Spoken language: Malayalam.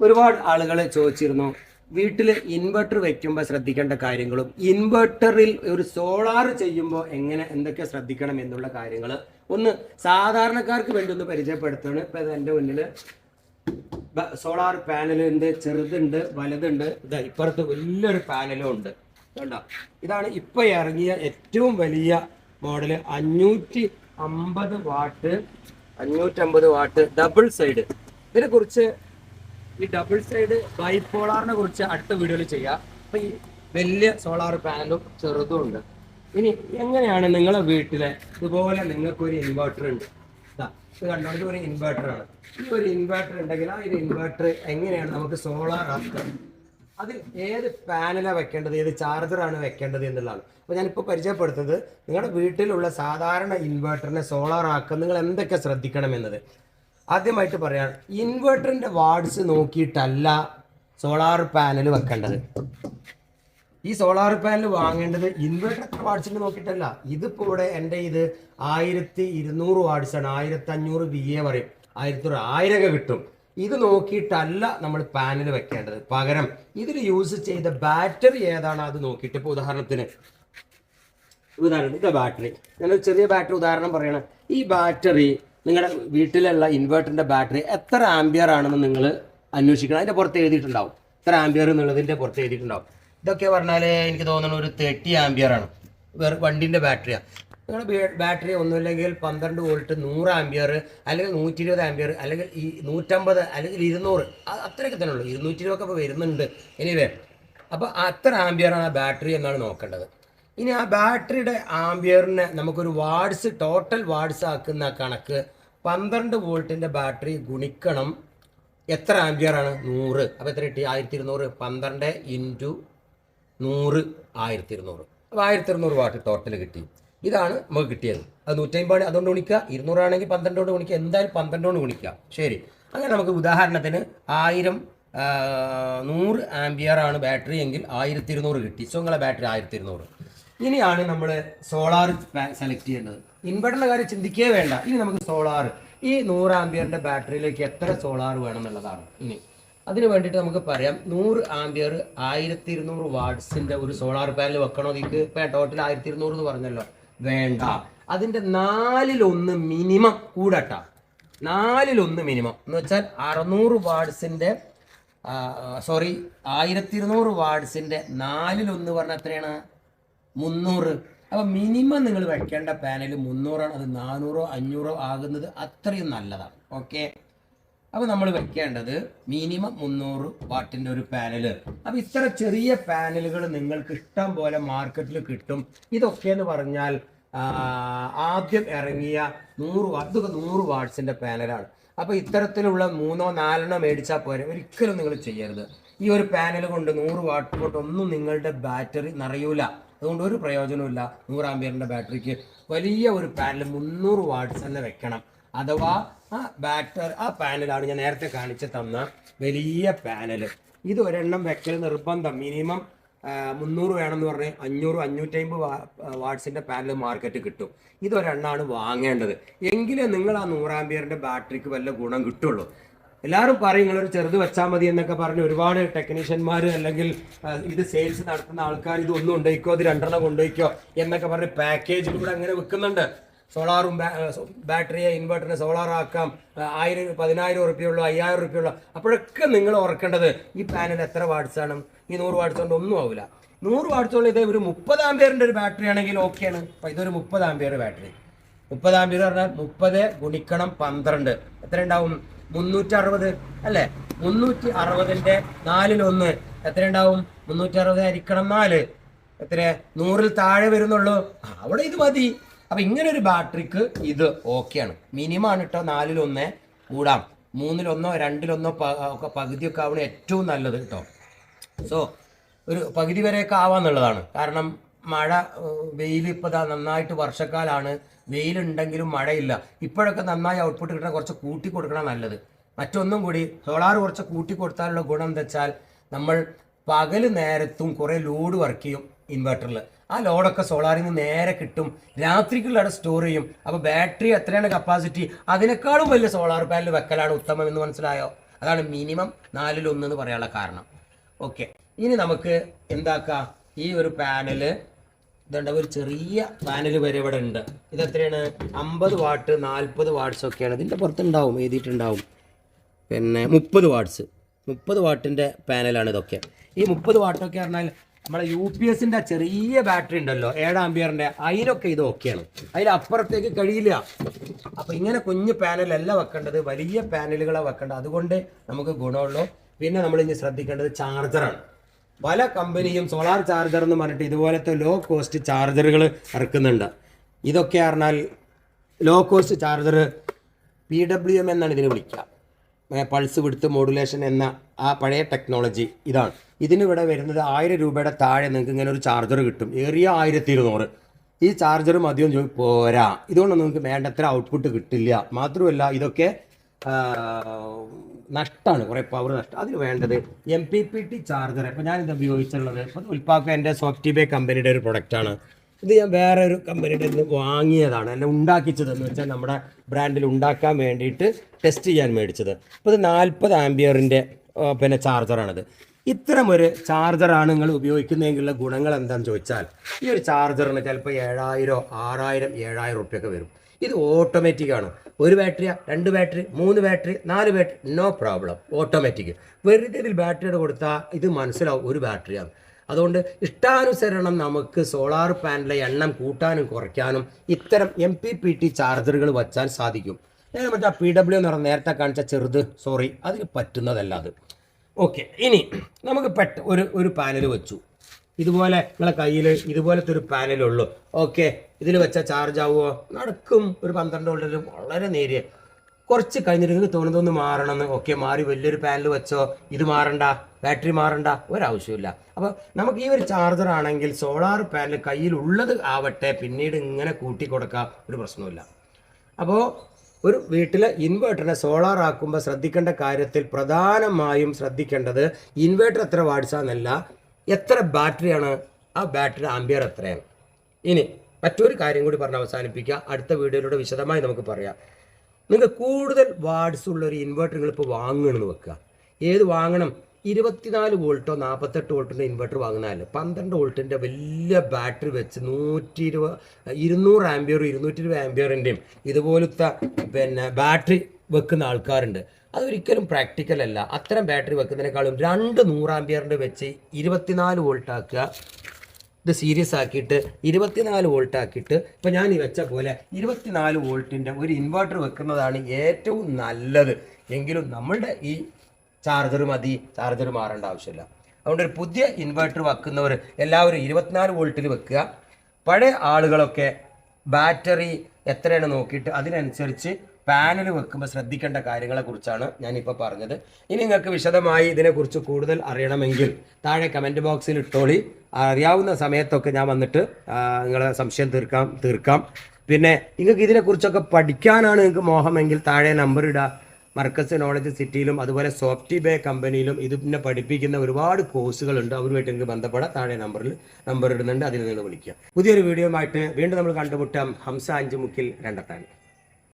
ഒരുപാട് ആളുകൾ ചോദിച്ചിരുന്നു വീട്ടിൽ ഇൻവെർട്ടർ വെക്കുമ്പോൾ ശ്രദ്ധിക്കേണ്ട കാര്യങ്ങളും ഇൻവെർട്ടറിൽ ഒരു സോളാർ ചെയ്യുമ്പോൾ എങ്ങനെ എന്തൊക്കെ ശ്രദ്ധിക്കണം എന്നുള്ള കാര്യങ്ങൾ ഒന്ന് സാധാരണക്കാർക്ക് വേണ്ടി ഒന്ന് പരിചയപ്പെടുത്തുകയാണ് ഇപ്പം ഇത് എന്റെ മുന്നിൽ സോളാർ പാനലുണ്ട് ചെറുതുണ്ട് വലുതുണ്ട്. ഇതാ ഇപ്പുറത്ത് വലിയൊരു പാനലും ഉണ്ട്. കണ്ടോ? ഇതാണ് ഇപ്പോൾ ഇറങ്ങിയ ഏറ്റവും വലിയ മോഡൽ അഞ്ഞൂറ്റി അമ്പത് വാട്ട് അഞ്ഞൂറ്റമ്പത് വാട്ട് ഡബിൾ സൈഡ് ഇതിനെ കുറിച്ച് ഈ ഡബിൾ സൈഡ് ബൈപോളാറിനെ കുറിച്ച് അടുത്ത വീഡിയോയിൽ ചെയ്യാം. അപ്പൊ ഈ വലിയ സോളാർ പാനലും ചെറുതും ഉണ്ട്. ഇനി എങ്ങനെയാണ് നിങ്ങളെ വീട്ടിലെ ഇതുപോലെ നിങ്ങൾക്ക് ഒരു ഇൻവെർട്ടർ ഉണ്ട്? ഇത് കണ്ടോ? ഇത് ഒരു ഇൻവേർട്ടർ ആണ്. ഈ ഒരു ഇൻവെർട്ടർ ഉണ്ടെങ്കിൽ ആ ഒരു ഇൻവെർട്ടർ എങ്ങനെയാണ് നമുക്ക് സോളാർ ആക്കുക അതിൽ ഏത് പാനലാണ് വെക്കേണ്ടത്? ഏത് ചാർജറാണ് വെക്കേണ്ടത് എന്നുള്ളതാണ്. അപ്പോൾ ഞാനിപ്പോൾ പരിചയപ്പെടുത്തുന്നത് നിങ്ങളുടെ വീട്ടിലുള്ള സാധാരണ ഇൻവെർട്ടറിനെ സോളാർ ആക്കുക നിങ്ങൾ എന്തൊക്കെ ശ്രദ്ധിക്കണം എന്നത്? ആദ്യമായിട്ട് പറയാം ഇൻവെർട്ടറിന്റെ വാർഡ്സ് നോക്കിയിട്ടല്ല സോളാർ പാനൽ വെക്കേണ്ടത്. ഈ സോളാർ പാനൽ വാങ്ങേണ്ടത് ഇൻവെർട്ടർ വാർഡ്സിന് നോക്കിയിട്ടല്ല. ഇതിപ്പോ ഇവിടെ എന്റെ ഇത് ആയിരത്തി ഇരുന്നൂറ് ആണ് ആയിരത്തി അഞ്ഞൂറ് ബി എ പറയും. ആയിരത്തി ആയിരം കിട്ടും. ഇത് നോക്കിയിട്ടല്ല നമ്മൾ പാനൽ വെക്കേണ്ടത്. പകരം ഇതിൽ യൂസ് ചെയ്ത ബാറ്ററി ഏതാണ് അത് നോക്കിയിട്ട് ഇപ്പോൾ ഉദാഹരണത്തിന്. ഉദാഹരണം ബാറ്ററി. ഞാനൊരു ചെറിയ ബാറ്ററി ഉദാഹരണം പറയണം. ഈ ബാറ്ററി നിങ്ങളുടെ വീട്ടിലുള്ള ഇൻവേർട്ടറിന്റെ ബാറ്ററി എത്ര ആംബിയർ ആണെന്ന് നിങ്ങൾ അന്വേഷിക്കണം. അതിന്റെ പുറത്ത് എഴുതിയിട്ടുണ്ടാവും. എത്ര ആംബിയർ എന്നുള്ളതിന്റെ പുറത്ത് എഴുതിയിട്ടുണ്ടാവും. ഇതൊക്കെ പറഞ്ഞാൽ എനിക്ക് തോന്നുന്നു ഒരു തേർട്ടി ആംബിയർ ആണ്. വേറെ വണ്ടിന്റെ ബാറ്ററിയാണ് നിങ്ങളുടെ ബാറ്ററി ഒന്നുമില്ലെങ്കിൽ പന്ത്രണ്ട് വോൾട്ട് നൂറ് ആംബിയർ അല്ലെങ്കിൽ നൂറ്റി ഇരുപത് ആംബിയർ അല്ലെങ്കിൽ ഈ നൂറ്റമ്പത് അല്ലെങ്കിൽ ഇരുന്നൂറ് അത്രയൊക്കെ തന്നെ ഉള്ളൂ. ഇരുന്നൂറ്റി ഇരുപതൊക്കെ വരുന്നുണ്ട്. എനിവേ അപ്പോൾ അത്ര ആംബിയറാണ് ആ ബാറ്ററി എന്നാണ് നോക്കേണ്ടത്. ഇനി ആ ബാറ്ററിയുടെ ആംബിയറിനെ നമുക്കൊരു വാട്സ് ടോട്ടൽ വാട്സ് ആക്കുന്ന കണക്ക് പന്ത്രണ്ട് വോൾട്ടിന്റെ ബാറ്ററി ഗുണിക്കണം. എത്ര ആംബിയറാണ് നൂറ്. അപ്പോൾ എത്ര കിട്ടി? ആയിരത്തി ഇരുന്നൂറ് പന്ത്രണ്ട് ഇന്റു നൂറ് ആയിരത്തി ഇരുന്നൂറ് അപ്പോൾ ആയിരത്തി ഇരുന്നൂറ് വാട്ട് ടോട്ടൽ കിട്ടി. ഇതാണ് നമുക്ക് കിട്ടിയത്. അത് നൂറ്റമ്പത് അതുകൊണ്ട് ഗുണിക്കുക. ഇരുന്നൂറാണെങ്കിൽ പന്ത്രണ്ട് കൊണ്ട് ഗുണിക്കുക. എന്തായാലും പന്ത്രണ്ട് കൊണ്ട് ഗുണിക്കുക. ശരി. അങ്ങനെ നമുക്ക് ഉദാഹരണത്തിന് ആയിരം നൂറ് ആംബിയറാണ് ബാറ്ററി എങ്കിൽ ആയിരത്തി ഇരുന്നൂറ് കിട്ടി. സോ നിങ്ങളെ ബാറ്ററി ആയിരത്തി ഇരുന്നൂറ് ഇനിയാണ് നമ്മൾ സോളാർ സെലക്ട് ചെയ്യേണ്ടത്. ഇൻവെർട്ടറിന്റെ കാര്യം ചിന്തിക്കേ വേണ്ട. ഇനി നമുക്ക് സോളാർ ഈ നൂറ് ആംബിയറിന്റെ ബാറ്ററിയിലേക്ക് എത്ര സോളാർ വേണം എന്നുള്ളതാണ് ഇനി. അതിന് വേണ്ടിയിട്ട് നമുക്ക് പറയാം നൂറ് ആംബിയർ ആയിരത്തി ഇരുന്നൂറ് വാട്ട്സിന്റെ ഒരു സോളാർ പാനൽ വെക്കണോ ഇതിക്ക് ഇപ്പം ടോട്ടൽ ആയിരത്തി ഇരുന്നൂറ് എന്ന് പറഞ്ഞല്ലോ. വേണ്ട. അതിന്റെ നാലിലൊന്ന് മിനിമം കൂടട്ട. നാലിലൊന്ന് മിനിമം. എന്ന് വെച്ചാൽ അറുന്നൂറ് വാട്ട്സിന്റെ സോറി ആയിരത്തി ഇരുന്നൂറ് വാട്ട്സിന്റെ നാലിലൊന്ന് പറഞ്ഞാൽ എത്രയാണ്? മുന്നൂറ്. അപ്പൊ മിനിമം നിങ്ങൾ വെക്കേണ്ട പാനൽ മുന്നൂറാണ്. അത് നാനൂറോ അഞ്ഞൂറോ ആകുന്നത് അത്രയും നല്ലതാണ്. ഓക്കെ? അപ്പോൾ നമ്മൾ വെക്കേണ്ടത് മിനിമം മുന്നൂറ് വാട്ടിന്റെ ഒരു പാനൽ. അപ്പോൾ ഇത്ര ചെറിയ പാനലുകൾ നിങ്ങൾക്ക് ഇഷ്ടം പോലെ മാർക്കറ്റിൽ കിട്ടും. ഇതൊക്കെ എന്ന് പറഞ്ഞാൽ ആദ്യം ഇറങ്ങിയ നൂറ് ഇതൊക്കെ നൂറ് വാട്ട്സിന്റെ പാനലാണ്. അപ്പോൾ ഇത്തരത്തിലുള്ള മൂന്നോ നാലെണ്ണോ മേടിച്ചാൽ പോരെ. ഒരിക്കലും നിങ്ങൾ ചെയ്യരുത്. ഈ ഒരു പാനൽ കൊണ്ട് നൂറ് വാട്ട് കൊണ്ടൊന്നും നിങ്ങളുടെ ബാറ്ററി നിറയൂല. അതുകൊണ്ട് ഒരു പ്രയോജനമില്ല നൂറ് ആംബിയറിന്റെ ബാറ്ററിക്ക് വലിയ ഒരു പാനൽ മുന്നൂറ് വാട്ട്സ് തന്നെ വെക്കണം. അഥവാ ആ ബാറ്റർ ആ പാനലാണ് ഞാൻ നേരത്തെ കാണിച്ച് തന്ന വലിയ പാനൽ. ഇത് ഒരെണ്ണം വെക്കൽ നിർബന്ധം. മിനിമം മുന്നൂറ് വേണമെന്ന് പറഞ്ഞ് അഞ്ഞൂറ് അഞ്ഞൂറ്റമ്പത് വാട്ട്സിന്റെ പാനൽ മാർക്കറ്റ് കിട്ടും. ഇതൊരെണ്ണമാണ് വാങ്ങേണ്ടത്. എങ്കിലേ നിങ്ങൾ ആ നൂറാമ്പിയറിന്റെ ബാറ്ററിക്ക് വല്ല ഗുണം കിട്ടുള്ളൂ. എല്ലാവരും പറയും ഒരു ചെറുത് വെച്ചാൽ മതി എന്നൊക്കെ പറഞ്ഞ് ഒരുപാട് ടെക്നീഷ്യന്മാർ അല്ലെങ്കിൽ ഇത് സെയിൽസ് നടത്തുന്ന ആൾക്കാർ ഇത് ഒന്നും കൊണ്ടുപോയിക്കോ ഇത് രണ്ടെണ്ണം കൊണ്ടുപോയിക്കോ എന്നൊക്കെ പറഞ്ഞ് പാക്കേജിൽ കൂടെ അങ്ങനെ വെക്കുന്നുണ്ട്. സോളാറും ബാറ്ററിയെ ഇൻവെർട്ടറിനെ ആ, ആയിരം പതിനായിരം ഉറുപ്പ്യുള്ളൂ അയ്യായിരം ഉറുപ്പ്യുള്ളൂ. അപ്പോഴൊക്കെ നിങ്ങൾ ഓർക്കേണ്ടത് ഈ പാനൽ എത്ര വാട്സ് ആണ്? ഈ നൂറ് വാട്സ് കൊണ്ട് ഒന്നും ആവില്ല നൂറ് ഉള്ള ഇത് ഒരു മുപ്പത് ആംബിയറിന്റെ ഒരു ബാറ്ററി ആണെങ്കിൽ ഓക്കെയാണ് അപ്പോൾ ഇതൊരു മുപ്പത് ആംബിയർ ബാറ്ററി. മുപ്പത് ആംബിയർ പറഞ്ഞാൽ മുപ്പത് ഗുണിക്കണം പന്ത്രണ്ട്. എത്ര ഉണ്ടാവും മുന്നൂറ്റി അറുപത് അല്ലേ? മുന്നൂറ്റി അറുപതിന്റെ നാലിലൊന്ന് എത്ര ഉണ്ടാവും മുന്നൂറ്റി അറുപത് ഹരിക്കണം നാല്. എത്ര നൂറിൽ താഴെ വരുന്നുള്ളൂ. അവിടെ ഇത് മതി. അപ്പൊ ഇങ്ങനെ ഒരു ബാറ്ററിക്ക് ഇത് ഓക്കെയാണ്. ആണ് കേട്ടോ നാലിലൊന്ന് കൂടാം. മൂന്നിലൊന്നോ രണ്ടിലൊന്നോ ഒക്കെ പകുതിയൊക്കെ ആവണം ഏറ്റവും നല്ലത് കേട്ടോ സോ ഒരു പകുതി വരെയൊക്കെ ആവാന്നുള്ളതാണ്. കാരണം മഴ വെയിൽ ഇപ്പോൾ ഇതാ നന്നായിട്ട് വർഷക്കാലാണ്. വെയിലുണ്ടെങ്കിലും മഴയില്ല. ഇപ്പോഴൊക്കെ നന്നായി ഔട്ട്പുട്ട് കിട്ടണ കുറച്ച് കൂട്ടി കൊടുക്കണം നല്ലത്. മറ്റൊന്നും കൂടി സോളാർ കുറച്ച് കൂട്ടി കൊടുത്താലുള്ള ഗുണം എന്താ വെച്ചാൽ നമ്മൾ പകൽ നേരത്തും കുറേ ലോഡ് വർക്ക് ചെയ്യും ഇൻവെർട്ടറിൽ ആ ലോഡൊക്കെ സോളാറിൽ നിന്ന് നേരെ കിട്ടും. രാത്രിക്കുള്ള അവിടെ സ്റ്റോർ ചെയ്യും. അപ്പോൾ ബാറ്ററി എത്രയാണ് കപ്പാസിറ്റി അതിനേക്കാളും വലിയ സോളാർ പാനൽ വെക്കലാണ് ഉത്തമം എന്ന് മനസ്സിലായോ? അതാണ് മിനിമം നാലിലൊന്ന് എന്ന് പറയാനുള്ള കാരണം. ഓക്കെ ഇനി നമുക്ക് എന്താക്കാം? ഈ ഒരു പാനൽ ഇതുണ്ട് ഒരു ചെറിയ പാനൽ വരെ ഇവിടെ ഉണ്ട്. ഇത് എത്രയാണ്? അമ്പത് വാട്ട് നാൽപ്പത് വാട്ട്സ് ഒക്കെയാണ്. ഇതിന്റെ പുറത്തുണ്ടാവും എഴുതിയിട്ടുണ്ടാവും. പിന്നെ മുപ്പത് വാട്ട്സ് മുപ്പത് വാട്ടിന്റെ പാനലാണ് ഇതൊക്കെ. ഈ മുപ്പത് വാട്ടൊക്കെ പറഞ്ഞാൽ നമ്മുടെ യു പി എസിന്റെ ചെറിയ ബാറ്ററി ഉണ്ടല്ലോ ഏഴ് ആംബിയറിന്റെ അതിനൊക്കെ ഇത് ഓക്കെയാണ് അതിലപ്പുറത്തേക്ക് കഴിയില്ല. അപ്പോൾ ഇങ്ങനെ കുഞ്ഞു പാനലല്ല വെക്കേണ്ടത്. വലിയ പാനലുകളാണ് വെക്കേണ്ടത്. അതുകൊണ്ട് നമുക്ക് ഗുണമുള്ളൂ. പിന്നെ നമ്മൾ ഇനി ശ്രദ്ധിക്കേണ്ടത് ചാർജറാണ് പല കമ്പനിയും സോളാർ ചാർജർ എന്ന് പറഞ്ഞിട്ട് ഇതുപോലത്തെ ലോ കോസ്റ്റ് ചാർജറുകൾ ഇറക്കുന്നുണ്ട്. ഇതൊക്കെ പറഞ്ഞാൽ low cost charger P W M എന്നാണ് ഇതിനെ വിളിക്കുക. പൾസ് വിടുത്ത് മോഡുലേഷൻ എന്ന ആ പഴയ ടെക്നോളജി ഇതാണ്. ഇതിനിവിടെ വരുന്നത് ആയിരം രൂപയുടെ താഴെ നിങ്ങൾക്ക് ഇങ്ങനെ ഒരു ചാർജർ കിട്ടും. ഏറിയ ആയിരത്തി ഇരുന്നൂറ് ഈ ചാർജർ മതിയോ ചോദി പോരാ. ഇതുകൊണ്ട് നിങ്ങൾക്ക് വേണ്ടത്ര ഔട്ട്പുട്ട് കിട്ടില്ല. മാത്രമല്ല ഇതൊക്കെ നഷ്ടമാണ് കുറേ പവർ നഷ്ടം. അതിന് വേണ്ടത് M P P T charger ഇപ്പോൾ ഞാനിത് ഉപയോഗിച്ചുള്ളത്. ഇപ്പോൾ ഉൽപ്പാക്ക എന്റെ സോഫ്റ്റ് ബേ കമ്പനിയുടെ ഒരു പ്രൊഡക്റ്റാണ് ഇത് ഞാൻ വേറെ ഒരു കമ്പനിയുടെ നിന്ന് വാങ്ങിയതാണ്. എന്നെ ഉണ്ടാക്കിച്ചതെന്ന് വെച്ചാൽ നമ്മുടെ ബ്രാൻഡിൽ ഉണ്ടാക്കാൻ വേണ്ടിയിട്ട് ടെസ്റ്റ് ചെയ്യാൻ മേടിച്ചത്. അപ്പോൾ ഇത് നാൽപ്പത് ആംബിയറിന്റെ പിന്നെ ചാർജറാണിത് ഇത്തരം ഒരു ചാർജറാണ് നിങ്ങൾ ഉപയോഗിക്കുന്നതെങ്കിലുള്ള ഗുണങ്ങൾ എന്താണെന്ന് ചോദിച്ചാൽ ഈ ഒരു ചാർജറിന് ചിലപ്പോൾ ഏഴായിരം ആറായിരം ഏഴായിരം റുപ്യൊക്കെ വരും. ഇത് ഓട്ടോമാറ്റിക് ആണ്. ഒരു ബാറ്ററിയാ രണ്ട് ബാറ്ററി മൂന്ന് ബാറ്ററി നാല് ബാറ്ററി നോ പ്രോബ്ലം ഓട്ടോമാറ്റിക് വെറുതെ ഇതിൽ ബാറ്ററിയുടെ കൊടുത്താൽ ഇത് മനസ്സിലാവും ഒരു ബാറ്ററിയാണ്. അതുകൊണ്ട് ഇഷ്ടാനുസരണം നമുക്ക് സോളാർ പാനലിലെ എണ്ണം കൂട്ടാനും കുറയ്ക്കാനും ഇത്തരം എം പി പി ടി ചാർജറുകൾ വച്ചാൽ സാധിക്കും. ഞാൻ മറ്റേ പി ഡബ്ല്യു എന്ന് പറഞ്ഞ നേരത്തെ കാണിച്ച ചെറുത് സോറി അതിന് പറ്റുന്നതല്ല അത്. ഓക്കെ ഇനി നമുക്ക് പെട്ട ഒരു ഒരു പാനൽ വെച്ചു. ഇതുപോലെ നിങ്ങളെ കയ്യിൽ ഇതുപോലത്തെ ഒരു പാനലുള്ളൂ. ഓക്കെ ഇതിൽ വെച്ചാൽ ചാർജ് ആവുമോ നടക്കും. ഒരു പന്ത്രണ്ട് വോൾട്ടിൽ വളരെ നേരിയ. കുറച്ച് കഴിഞ്ഞിട്ട് നിങ്ങൾക്ക് തോന്നുന്നതൊന്ന് മാറണമെന്ന്. ഓക്കെ മാറി വലിയൊരു പാനൽ വെച്ചോ. ഇത് മാറണ്ട. ബാറ്ററി മാറണ്ട. ഒരാവശ്യമില്ല അപ്പോൾ നമുക്ക് ഈ ഒരു ചാർജർ ആണെങ്കിൽ സോളാർ പാനൽ കയ്യിലുള്ളത് ആവട്ടെ. പിന്നീട് ഇങ്ങനെ കൂട്ടി കൊടുക്കാം ഒരു പ്രശ്നമില്ല അപ്പോൾ ഒരു വീട്ടിലെ ഇൻവേർട്ടറിനെ സോളാർ ആക്കുമ്പോൾ ശ്രദ്ധിക്കേണ്ട കാര്യത്തിൽ പ്രധാനമായും ശ്രദ്ധിക്കേണ്ടത് ഇൻവേർട്ടർ എത്ര വാട്സാന്നല്ല എത്ര ബാറ്ററിയാണ്? ആ ബാറ്ററി ആംബിയർ എത്രയാണ്? ഇനി മറ്റൊരു കാര്യം കൂടി പറഞ്ഞ് അവസാനിപ്പിക്കുക. അടുത്ത വീഡിയോയിലൂടെ വിശദമായി നമുക്ക് പറയാം. നിങ്ങൾക്ക് കൂടുതൽ വാട്സ് ഉള്ള ഒരു ഇൻവെർട്ടർ നിങ്ങൾ ഇപ്പോൾ വാങ്ങണമെന്ന് വെക്കുക. ഏത് വാങ്ങണം? ഇരുപത്തിനാല് വോൾട്ടോ നാൽപ്പത്തെട്ട് വോൾട്ടിന്റെ ഇൻവെർട്ടർ വാങ്ങുന്നതല്ല. പന്ത്രണ്ട് വോൾട്ടിന്റെ വലിയ ബാറ്ററി വെച്ച് നൂറ്റി ഇരുപത് ഇരുന്നൂറ് ആംബിയറും ഇരുന്നൂറ്റി ഇരുപത് ആംബിയറിന്റെയും ഇതുപോലത്തെ പിന്നെ ബാറ്ററി വെക്കുന്ന ആൾക്കാരുണ്ട്. അതൊരിക്കലും പ്രാക്ടിക്കൽ അല്ല. അത്തരം ബാറ്ററി വെക്കുന്നതിനേക്കാളും രണ്ട് നൂറാമ്പിയറിന്റെ വെച്ച് ഇരുപത്തിനാല് വോൾട്ട് ആക്കുക. ഇത് സീരിയസ് ആക്കിയിട്ട് ഇരുപത്തിനാല് വോൾട്ട് ആക്കിയിട്ട് ഇപ്പോൾ ഞാൻ ഈ വെച്ച പോലെ ഇരുപത്തിനാല് വോൾട്ടിന്റെ ഒരു ഇൻവെർട്ടർ വെക്കുന്നതാണ് ഏറ്റവും നല്ലത്. എങ്കിലും നമ്മളുടെ ഈ ചാർജർ മതി. ചാർജർ മാറേണ്ട ആവശ്യമില്ല. അതുകൊണ്ട് ഒരു പുതിയ ഇൻവെർട്ടർ വെക്കുന്നവർ എല്ലാവരും ഇരുപത്തിനാല് വോൾട്ടിൽ വെക്കുക. പഴയ ആളുകളൊക്കെ ബാറ്ററി എത്രയാണ് നോക്കിയിട്ട് അതിനനുസരിച്ച് പാനൽ വെക്കുമ്പോൾ ശ്രദ്ധിക്കേണ്ട കാര്യങ്ങളെക്കുറിച്ചാണ് ഞാനിപ്പോൾ പറഞ്ഞത്. ഇനി നിങ്ങൾക്ക് വിശദമായി ഇതിനെക്കുറിച്ച് കൂടുതൽ അറിയണമെങ്കിൽ താഴെ കമന്റ് ബോക്സിൽ ഇട്ടോളി. അറിയാവുന്ന സമയത്തൊക്കെ ഞാൻ വന്നിട്ട് നിങ്ങളെ സംശയം തീർക്കാം തീർക്കാം. പിന്നെ നിങ്ങൾക്ക് ഇതിനെക്കുറിച്ചൊക്കെ പഠിക്കാനാണ് നിങ്ങൾക്ക് മോഹമെങ്കിൽ താഴെ നമ്പർ ഇടുക മർക്കസ് നോളജ് സിറ്റിയിലും അതുപോലെ സോഫ്റ്റ് ബേ കമ്പനിയിലും ഇത് പിന്നെ പഠിപ്പിക്കുന്ന ഒരുപാട് കോഴ്സുകളുണ്ട് അവരുമായിട്ട് നിങ്ങൾക്ക് ബന്ധപ്പെടാം. താഴെ നമ്പറിൽ നമ്പർ ഇടുന്നുണ്ട്. അതിൽ നിന്ന് വിളിക്കുക പുതിയൊരു വീഡിയോ ആയിട്ട് വീണ്ടും നമ്മൾ കണ്ടുമുട്ടാം. ഹംസ അഞ്ചുമുക്കിൽ രണ്ടത്താണ്